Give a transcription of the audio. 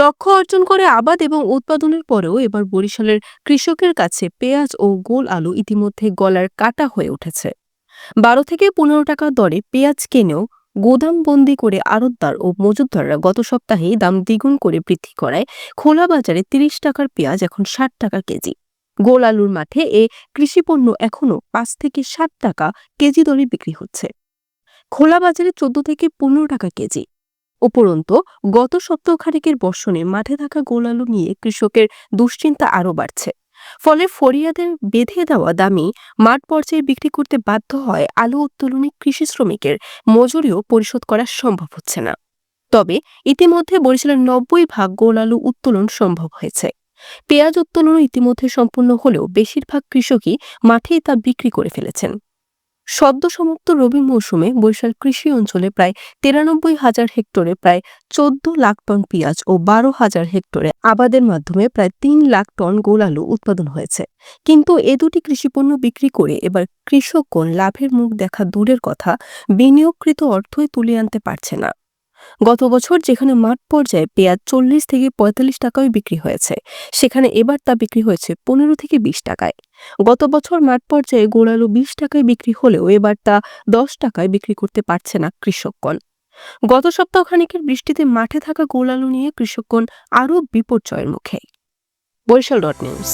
লক্ষ্য অর্জন করে আবাদ এবং উৎপাদনের পরেও এবার বরিশালের কৃষকের কাছে পেঁয়াজ ও গোল আলু ইতিমধ্যে গলার কাটা হয়ে উঠেছে। বারো থেকে পনেরো টাকা দরে পেঁয়াজ কিনেও গোদামবন্দি করে আড়তদার ও মজুতদাররা গত সপ্তাহেই দাম দ্বিগুণ করে বৃদ্ধি করায় খোলা বাজারে তিরিশ টাকার পেঁয়াজ এখন ষাট টাকা কেজি। গোল আলুর মাঠে এ কৃষিপণ্য এখনও পাঁচ থেকে ষাট টাকা কেজি দরে বিক্রি হচ্ছে। খোলা বাজারে চোদ্দ থেকে পনেরো টাকা কেজি। উপরন্তু, গত সপ্তাহ খানেকের বর্ষণে মাঠে থাকা গোল আলু নিয়ে কৃষকের দুশ্চিন্তা আরও বাড়ছে। ফলে ফরিয়াদের বেঁধে দেওয়া দামি মাঠ পর্যায়ে বিক্রি করতে বাধ্য হয় আলু উত্তোলনে কৃষি শ্রমিকের। মজুরিও পরিশোধ করা সম্ভব হচ্ছে না। তবে ইতিমধ্যে বরিশালের নব্বই ভাগ গোল আলু উত্তোলন সম্ভব হয়েছে। পেঁয়াজ উত্তোলনও ইতিমধ্যে সম্পূর্ণ হলেও বেশিরভাগ কৃষকই মাঠেই তা বিক্রি করে ফেলেছেন। সদ্য সমাপ্ত রবি মৌসুমে বৈশাল কৃষি অঞ্চলে প্রায় তিরানব্বই হাজার হেক্টরে প্রায় চোদ্দ লাখ টন পেঁয়াজ ও বারো হাজার হেক্টরে আবাদের মাধ্যমে প্রায় তিন লাখ টন গোল আলু উৎপাদন হয়েছে। কিন্তু এ দুটি কৃষিপণ্য বিক্রি করে এবার কৃষকগণ লাভের মুখ দেখা দূরের কথা, বিনিয়োগকৃত অর্থই তুলে আনতে পারছে না। গত বছর যেখানে মাঠ পর্যায়ে পেঁয়াজ চল্লিশ থেকে পঁয়তাল্লিশ টাকায় বিক্রি হয়েছে, সেখানে এবার তা বিক্রি হয়েছে পনেরো থেকে বিশ টাকায়। গত বছর মাঠ পর্যায়ে গোড়ালু বিশ টাকায় বিক্রি হলেও এবার তা দশ টাকায় বিক্রি করতে পারছে না কৃষকগণ। গত সপ্তাহ খানিকের বৃষ্টিতে মাঠে থাকা গোলালু নিয়ে কৃষকগণ আরও বিপর্যয়ের মুখে। Barishal dot news.